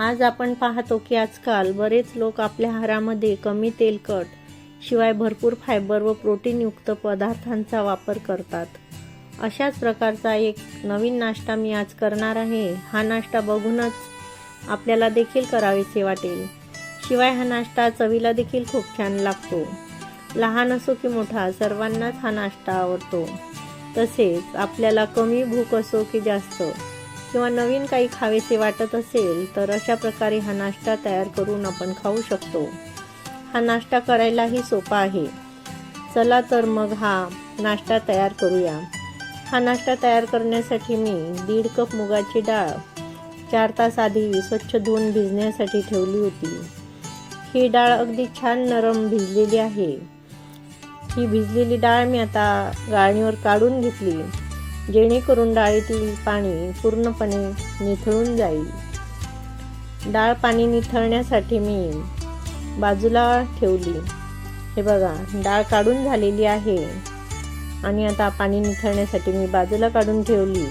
आज आपण पाहतो की आजकाल बरेच लोक आपल्या आहारामध्ये कमी तेलकट शिवाय भरपूर फायबर व प्रोटीनयुक्त पदार्थांचा वापर करतात. अशाच प्रकारचा एक नवीन नाश्ता मी आज करणार आहे. हा नाश्ता बघूनच आपल्याला देखील करावेसे वाटेल. शिवाय हा नाश्ता चवीला देखील खूप छान लागतो. लहान असो की मोठा सर्वांनाच हा नाश्ता आवडतो. तसेच आपल्याला कमी भूक असो की जास्त किंवा नवीन काही खावेसे वाटत असेल तर अशा प्रकारे हा नाश्ता तयार करून आपण खाऊ शकतो. हा नाश्ता करायलाही सोपा आहे. चला तर मग हा नाश्ता तयार करूया. हा नाश्ता तयार करण्यासाठी मी दीड कप मुगाची डाळ चार तास आधी स्वच्छ धुवून भिजण्यासाठी ठेवली होती. ही डाळ अगदी छान नरम भिजलेली आहे. ही भिजलेली डाळ मी आता गाळणीवर काढून घेतली. जेणेकरून डाळीतील पाणी पूर्णपणे निथळून जाईल. डाळ पाणी निथळण्यासाठी मी बाजूला ठेवली. हे बघा डाळ काढून झालेली आहे. आणि आता पाणी निथळण्यासाठी मी बाजूला काढून ठेवली.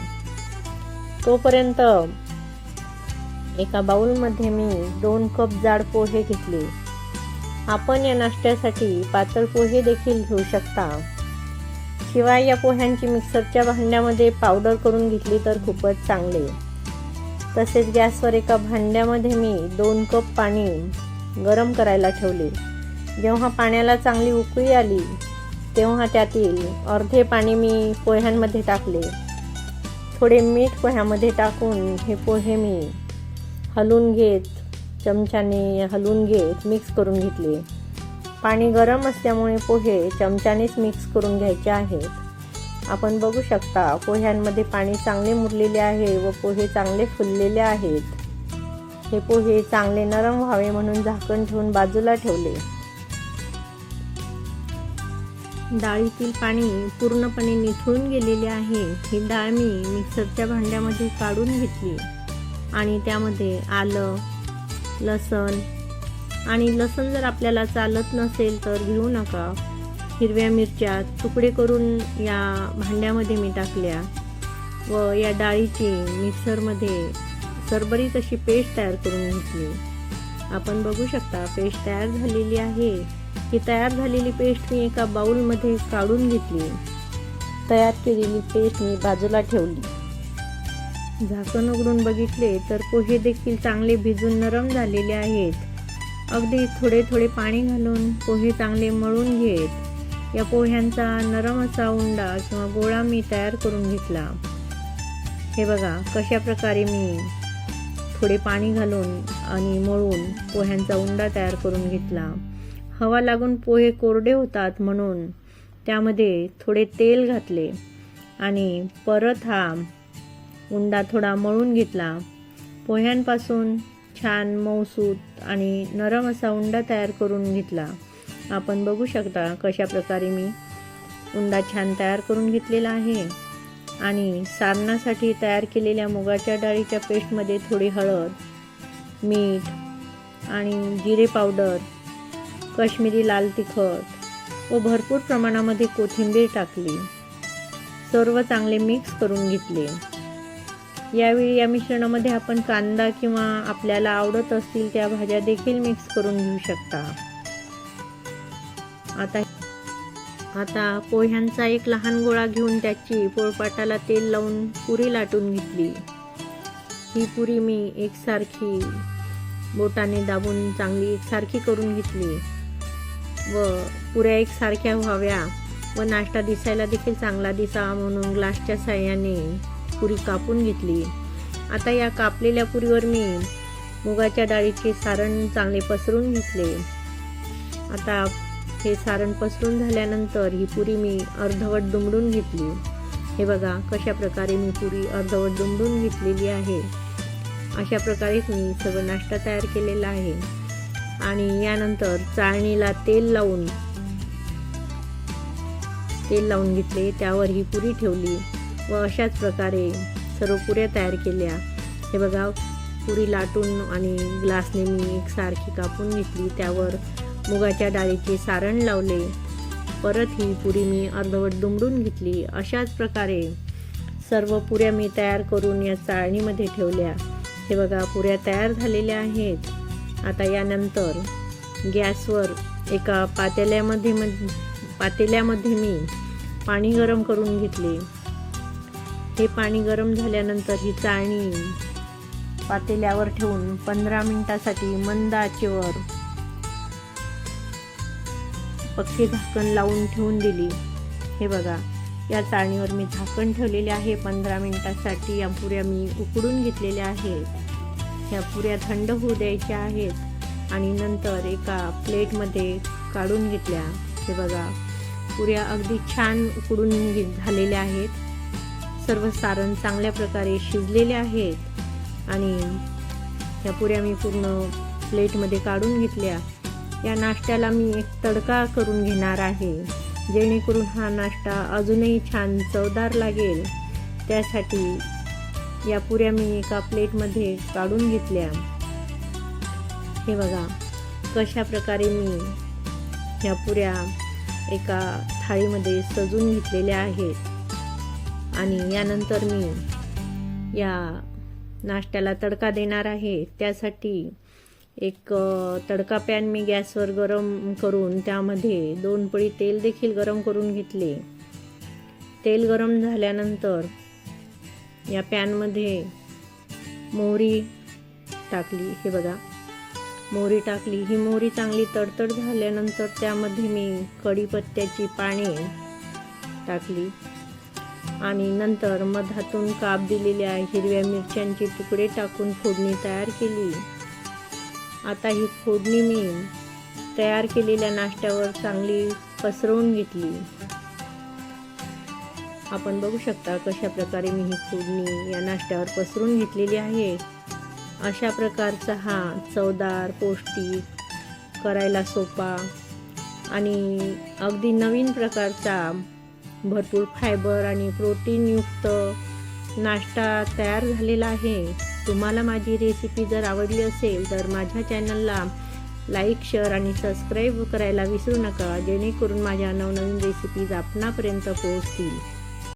तोपर्यंत एका बाऊलमध्ये मी दोन कप जाड पोहे घेतले. आपण या नाश्त्यासाठी पातळ पोहे देखील घेऊ शकता. शिवाय या पोह्यांची मिक्सरच्या भांड्यामध्ये पावडर करून घेतली तर खूपच चांगले. तसेच गॅसवर एका भांड्यामध्ये मी दोन कप पाणी गरम करायला ठेवले. जेव्हा पाण्याला चांगली उकळी आली तेव्हा त्यातील अर्धे पाणी मी पोह्यांमध्ये टाकले. थोडे मीठ पोह्यामध्ये टाकून हे पोहे मी हलवून घेत चमच्याने हलवून घेत मिक्स करून घेतले. पाणी गरम असल्यामुळे पोहे चमच्यानेच मिक्स करून घ्यायचे आहेत. आपण बघू शकता पोह्यांमध्ये पाणी चांगले मुरलेले आहे व पोहे चांगले फुललेले आहेत. हे पोहे चांगले नरम व्हावे म्हणून झाकण ठेवून बाजूला ठेवले. डाळीतील पाणी पूर्णपणे निथळून गेलेले आहे. ही डाळ मी मिक्सरच्या भांड्यामध्ये काढून घेतली आणि त्यामध्ये आलं लसण आणि लसण जर आपल्याला चालत नसेल तर घेऊ नका. हिरव्या मिरच्या तुकडे करून या भांड्यामध्ये मी टाकल्या. व या डाळीची मिक्सरमध्ये सरबरीत अशी पेस्ट तयार करून घेतली. आपण बघू शकता पेस्ट तयार झालेली आहे. ही तयार झालेली पेस्ट मी एका बाऊलमध्ये काढून घेतली. तयार केलेली पेस्ट मी बाजूला ठेवली. झाकण उघडून बघितले तर पोहे देखील चांगले भिजून नरम झालेले आहेत. अगदी थोडे थोडे पाणी घालून पोहे चांगले मळून घेत या पोह्यांचा नरम असा उंडा किंवा गोळा मी तयार करून घेतला. हे बघा कशा प्रकारे मी थोडे पाणी घालून आणि मळून पोह्यांचा उंडा तयार करून घेतला. हवा लागून पोहे कोरडे होतात म्हणून त्यामध्ये थोडे तेल घातले आणि परत हा उंडा थोडा मळून घेतला. पोह्यांपासून छान मऊसूत आणि नरम असा उंडा तयार करून घेतला. आपण बघू शकता कशा प्रकारे मी उंडा छान तयार करून घेतलेला आहे. आणि सारणासाठी तयार केलेल्या मुगाच्या डाळीच्या पेस्टमध्ये थोडी हळद मीठ आणि जिरे पावडर काश्मीरी लाल तिखट व भरपूर प्रमाणामध्ये कोथिंबीर टाकली. सर्व चांगले मिक्स करून घेतले. यावेळी या मिश्रणामध्ये आपण कांदा किंवा आपल्याला आवडत असतील त्या भाज्या देखील मिक्स करून घेऊ शकता. आता आता पोह्यांचा एक लहान गोळा घेऊन त्याची पोळपाटाला तेल लावून पुरी लाटून घेतली. ही पुरी मी एकसारखी बोटाने दाबून चांगली एकसारखी करून घेतली. व पुऱ्या एकसारख्या व्हाव्या व नाश्ता दिसायला देखील चांगला दिसावा म्हणून ग्लासच्या साह्याने पुरी कापून घेतली. आता या कापलेल्या पुरीवर मी मुगाच्या डाळीचे सारण चांगले पसरून घेतले. आता हे सारण पसरून झाल्यानंतर ही पुरी मी अर्धवट दुमडून घेतली. हे बघा कशा प्रकारे मी पुरी अर्धवट दुमडून घेतलेली आहे. अशा प्रकारेच मी सगळं नाश्ता तयार केलेला आहे. आणि यानंतर चाळणीला तेल लावून तेल लावून घेतले. त्यावर ही पुरी ठेवली. व अशाच प्रकारे सर्व पुऱ्या तयार केल्या. हे बघा पुरी लाटून आणि ग्लासने मी एकसारखी कापून घेतली. त्यावर मुगाच्या डाळीचे सारण लावले. परत ही पुरी मी अर्धवट दुमडून घेतली. अशाच प्रकारे सर्व पुऱ्या मी तयार करून या चाळणीमध्ये ठेवल्या. हे बघा पुऱ्या तयार झालेल्या आहेत. आता यानंतर गॅसवर एका पातेल्यामध्ये मध- पातेल्यामध्ये मी पाणी गरम करून घेतले. हे पाणी गरम झाल्यानंतर ही चाळणी पातेल्यावर ठेवून पंधरा मिनिटासाठी मंद आचेवर पक्के झाकण लावून ठेवून दिली. हे बघा या चाळणीवर मी झाकण ठेवलेले आहे. पंधरा मिनिटासाठी या पुऱ्या मी उकडून घेतलेल्या आहेत. ह्या पुऱ्या थंड होऊ द्यायच्या आहेत आणि नंतर एका प्लेटमध्ये काढून घेतल्या. हे बघा पुऱ्या अगदी छान उकडून झालेल्या आहेत. सर्व सारण चांगल्या प्रकारे शिजलेले आहेत. आणि ह्या पुऱ्या मी पूर्ण प्लेटमध्ये काढून घेतल्या. या नाश्त्याला मी एक तडका करून घेणार आहे. जेणेकरून हा नाश्ता अजूनही छान चवदार लागेल. त्यासाठी या पुऱ्या मी एका प्लेटमध्ये काढून घेतल्या. हे बघा कशा प्रकारे मी ह्या पुऱ्या एका थाळीमध्ये सजून घेतलेल्या आहेत. आणि यानंतर मी या नाश्त्याला तडका देणार आहे. त्यासाठी एक तडका पॅन मी गॅसवर गरम करून त्यामध्ये दोन पळी तेल देखील गरम करून घेतले. तेल गरम झाल्यानंतर या पॅनमध्ये मोहरी टाकली. हे बघा मोहरी टाकली. ही मोहरी चांगली तडतड झाल्यानंतर त्यामध्ये मी कढीपत्त्याची पाने टाकली. आणि नंतर मधातून काप दिलेल्या हिरव्या मिरच्यांचे तुकडे टाकून फोडणी तयार केली. आता ही फोडणी मी तयार केलेल्या नाश्त्यावर चांगली पसरवून घेतली. आपण बघू शकता कशा प्रकारे मी ही फोडणी या नाश्त्यावर पसरून घेतलेली आहे. अशा प्रकारचा हा चवदार पौष्टिक करायला सोपा आणि अगदी नवीन प्रकारचा भरपूर फायबर आणि प्रोटीनयुक्त नाश्ता तयार झालेला आहे. तुम्हाला माझी रेसिपी जर आवडली असेल तर माझ्या चॅनलला लाईक शेअर आणि सबस्क्राईब करायला विसरू नका. जेणेकरून माझ्या नवनवीन रेसिपीज आपणापर्यंत पोहोचतील.